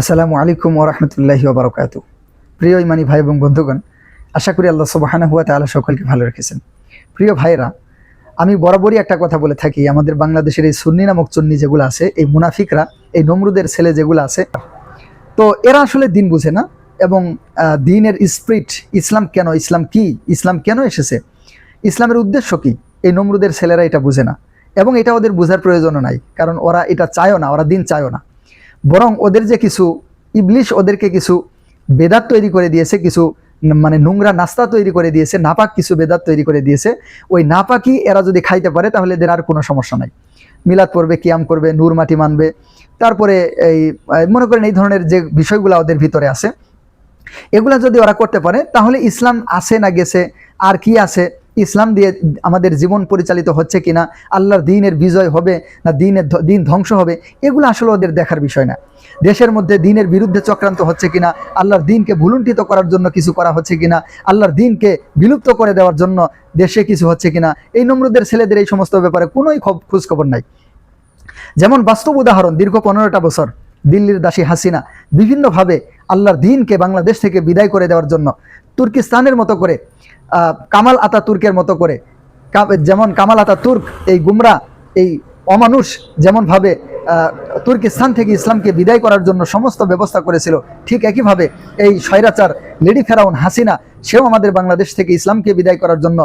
আসসালামু আলাইকুম ওরহমতুল্লাহি ওবরাকাতু প্রিয় ইমানি ভাই এবং বন্ধুগণ, আশা করি আল্লাহ সুবাহানা হুয়া তাআলা সকলকে ভালো রেখেছেন। প্রিয় ভাইরা আমি বরাবরই একটা কথা বলে থাকি, আমাদের বাংলাদেশের এই সুন্নি নামক চুন্নি যেগুলো আছে, এই মুনাফিকরা, এই নমরুদের ছেলে যেগুলো আছে, তো এরা আসলে দিন বুঝে না এবং দিনের স্প্রিট ইসলাম কেন, ইসলাম কি, ইসলাম কেন এসেছে? ইসলামের উদ্দেশ্য কি? এই নমরুদের ছেলেরা এটা বুঝে না এবং এটা ওদের বোঝার প্রয়োজনও নাই, কারণ ওরা এটা চায়ও না, ওরা দিন চায়ও না। বরং ওদের যে কিছু ইবলিশ ওদেরকে কিছু বেদাত তৈরি করে দিয়েছে, কিছু মানে নোংরা নাস্তা তৈরি করে দিয়েছে, নাপাক কিছু বেদাত তৈরি করে দিয়েছে, ওই নাপাকি এরা যদি খাইতে পারে তাহলে এদের আর কোনো সমস্যা নাই। মিলাদ পড়বে, কিয়াম করবে, নূর মাটি মানবে। তারপরে এই মনে করেন এই ধরনের যে বিষয়গুলো ওদের ভিতরে আছে, এগুলা যদি ওরা করতে পারে, তাহলে ইসলাম আছে না গেছে, আর কি আছে? ইসলাম দিয়ে আমাদের জীবন পরিচালিত হচ্ছে কিনা, আল্লাহর দিনের বিজয় হবে না দিনের দিন ধ্বংস হবে, এগুলো আসলে ওদের দেখার বিষয় না। দেশের মধ্যে দিনের বিরুদ্ধে চক্রান্ত হচ্ছে কিনা, আল্লাহর দিনকে ভুলুণ্ঠিত করার জন্য কিছু করা হচ্ছে কিনা, আল্লাহর দিনকে বিলুপ্ত করে দেওয়ার জন্য দেশে কিছু হচ্ছে কিনা, এই নম্রদের ছেলেদের এই সমস্ত ব্যাপারে কোনোই খব- খোঁজ খবর নাই। যেমন বাস্তব উদাহরণ, দীর্ঘ পনেরোটা বছর দিল্লির দাসী হাসিনা বিভিন্নভাবে আল্লাহর দিনকে বাংলাদেশ থেকে বিদায় করে দেওয়ার জন্য তুর্কিস্তানের মতো করে কামাল আতা তুর্কের মতো করে। যেমন কামাল আতা তুর্ক এই গুমরা, এই অমানুষ যেমনভাবে তুর্কিস্তান থেকে ইসলামকে বিদায় করার জন্য সমস্ত ব্যবস্থা করেছিল, ঠিক একইভাবে এই স্বৈরাচার লেডি ফেরাউন হাসিনা, সেও আমাদের বাংলাদেশ থেকে ইসলামকে বিদায় করার জন্য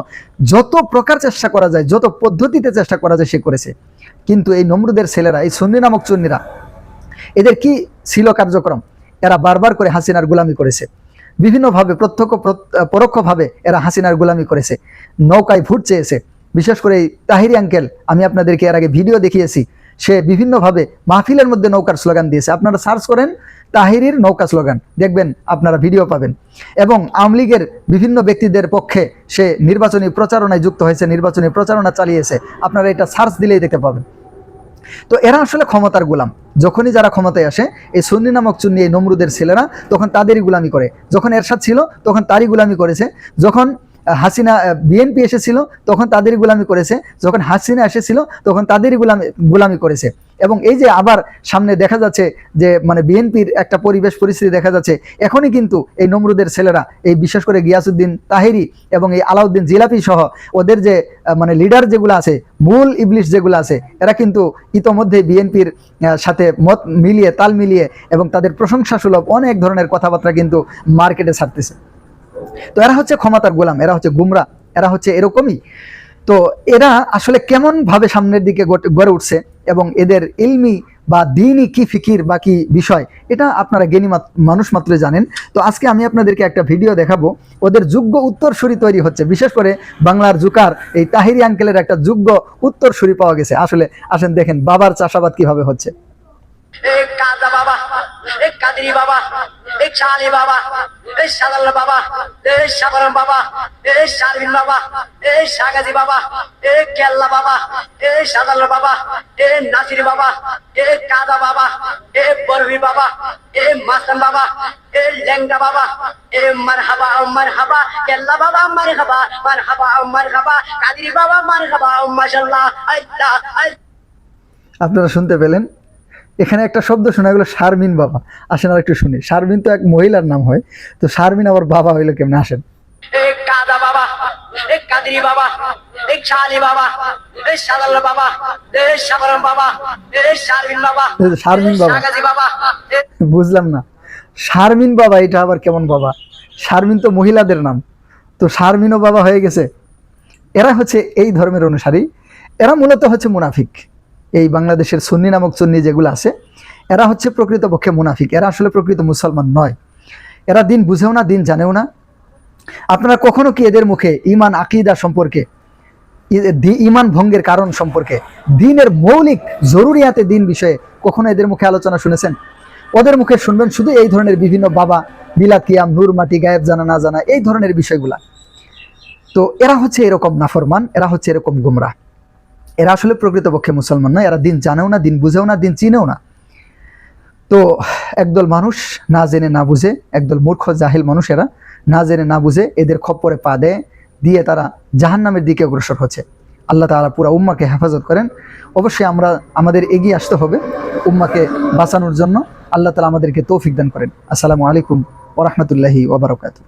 যত প্রকার চেষ্টা করা যায়, যত পদ্ধতিতে চেষ্টা করা যায় সে করেছে। কিন্তু এই নমরুদের ছেলেরা, এই সন্নি নামক চন্নিরা, এদের কি ছিল কার্যক্রম? এরা বারবার করে হাসিনার গোলামি করেছে। বিভিন্নভাবে, প্রত্যক্ষ, প্রত- পরোক্ষভাবে এরা হাসিনার গোলামি করেছে, নৌকায় ভোট চেয়েছে। বিশেষ করে এই তাহিরি আঙ্কেল, আমি আপনাদেরকে এর আগে ভিডিও দেখিয়েছি, সে বিভিন্নভাবে মাহফিলের মধ্যে নৌকার স্লোগান দিয়েছে। আপনারা সার্চ করেন, তাহিরির নৌকা স্লোগান, দেখবেন আপনারা ভিডিও পাবেন। এবং আওয়ামী লীগের বিভিন্ন ব্যক্তিদের পক্ষে সে নির্বাচনী প্রচারণায় যুক্ত হয়েছে, নির্বাচনী প্রচারণা চালিয়েছে। আপনারা এটা সার্চ দিলেই দেখতে পাবেন। তো এরা আসলে ক্ষমতার গোলাম। যখনই যারা ক্ষমতায় আসে, এই সুন্নি নামক চুন্নি এই নমরুদের ছেলেরা, তখন তাদেরই গুলামি করে। যখন এরশাদ ছিল, তখন তারই গুলামি করেছে। যখন হাসিনা বিএনপি এসেছিল, তখন তাদেরই গুলামি করেছে। যখন হাসিনা এসেছিল, তখন তাদেরই গুলামি গুলামি করেছে। এবং এই যে আবার সামনে দেখা যাচ্ছে যে মানে বিএনপির একটা পরিবেশ পরিস্থিতি দেখা যাচ্ছে, এখনই কিন্তু এই নমরুদের ছেলেরা, এই বিশেষ করে গিয়াসুদ্দিন তাহেরি এবং এই আলাউদ্দিন জিলাপি সহ ওদের যে মানে লিডার যেগুলো আছে, মূল ইবলিশ যেগুলো আছে, এরা কিন্তু ইতোমধ্যে বিএনপির সাথে মত মিলিয়ে, তাল মিলিয়ে এবং তাদের প্রশংসা সুলভ অনেক ধরনের কথাবার্তা কিন্তু মার্কেটে ছাড়তেছে। তো এরা হচ্ছে ক্ষমতার গোলাম, এরা হচ্ছে গুমরা, এরা হচ্ছে এরকমই। তো এরা আসলে কেমন ভাবে সামনের দিকে গড়ে উঠছে এবং এদের ইলমি বা দিনই কি ফিকির বা কি বিষয়, এটা আপনারা জ্ঞানী মানুষ মাত্র জানেন। তো আজকে আমি আপনাদেরকে একটা ভিডিও দেখাবো। ওদের যোগ্য উত্তরসূরি তৈরি হচ্ছে। বিশেষ করে বাংলার জুকার, এই তাহিরি আঙ্কেলের একটা যোগ্য উত্তরসূরি পাওয়া গেছে। আসলে আসেন দেখেন বাবার চাষাবাদ কীভাবে হচ্ছে। एक এই কাদেরি বাবা এই চালি বাবা এই সাদাল বাবা এই সাধারণ বাবা এই সালিন বাবা এই সাগাজি বাবা এই কেল্লা বাবা এই সাদাল বাবা এই নাসির বাবা এই কাদা বাবা এই বরবি বাবা এই মাসান বাবা এই লেঙ্গা বাবা এই মারহাবা মারহাবা কেল্লা বাবা মার হাবা মার হাবা মারহাবা মারহাবা কাদেরি বাবা মারহাবা মাশাল্লাহ আল্লাহ আপনারা শুনতে পেলেন এখানে একটা শব্দ শোনা গেলো শারমিন বাবা। আসেন আর একটু শুনি। শারমিন তো এক মহিলার নাম হয় তো শারমিন আবার বাবা হইল কেমন আসেন? বুঝলাম না। শারমিন বাবা এটা আবার কেমন বাবা? শারমিন তো মহিলাদের নাম। তো শারমিনও বাবা হয়ে গেছে। এরা হচ্ছে এই ধর্মের অনুসারী। এরা মূলত হচ্ছে মুনাফিক। এই বাংলাদেশের সুন্নি নামক চুন্নি যেগুলো আছে, এরা হচ্ছে প্রকৃতপক্ষে মুনাফিক। এরা আসলে প্রকৃত মুসলমান নয়। এরা দিন বুঝেও না, দিন জানেও না। আপনারা কখনো কি এদের মুখে ইমান আকিদা সম্পর্কে ইমান ভঙ্গের কারণ সম্পর্কে, দিনের মৌলিক জরুরিয়াতে দিন বিষয়ে কখনো এদের মুখে আলোচনা শুনেছেন? ওদের মুখে শুনবেন শুধু এই ধরনের বিভিন্ন বাবা বিলাকিয়াম নূর মাটি, গায়েব জানা, না জানা, এই ধরনের বিষয়গুলা। তো এরা হচ্ছে এরকম নাফরমান, এরা হচ্ছে এরকম গুমরা। এরা আসলে প্রকৃতপক্ষে মুসলমান নয় এরা দিন জানেও না, দিন বুঝেও না, দিন চিনেও না। তো একদল মানুষ না জেনে না বুঝে, একদল মূর্খ, জাহিল মানুষ এরা না জেনে না বুঝে এদের খপ্পরে পা দেয়, দিয়ে তারা জাহান্নামের দিকে অগ্রসর হচ্ছে। আল্লাহ তাআলা পুরা উম্মাকে হেফাজত করেন। অবশ্যই আমরা, আমাদের এগিয়ে আসতে হবে উম্মাকে বাঁচানোর জন্য। আল্লাহ তালা আমাদেরকে তৌফিক দান করেন। আসসালামু আলাইকুম ওরহমতুল্লাহি ওবরাকাতু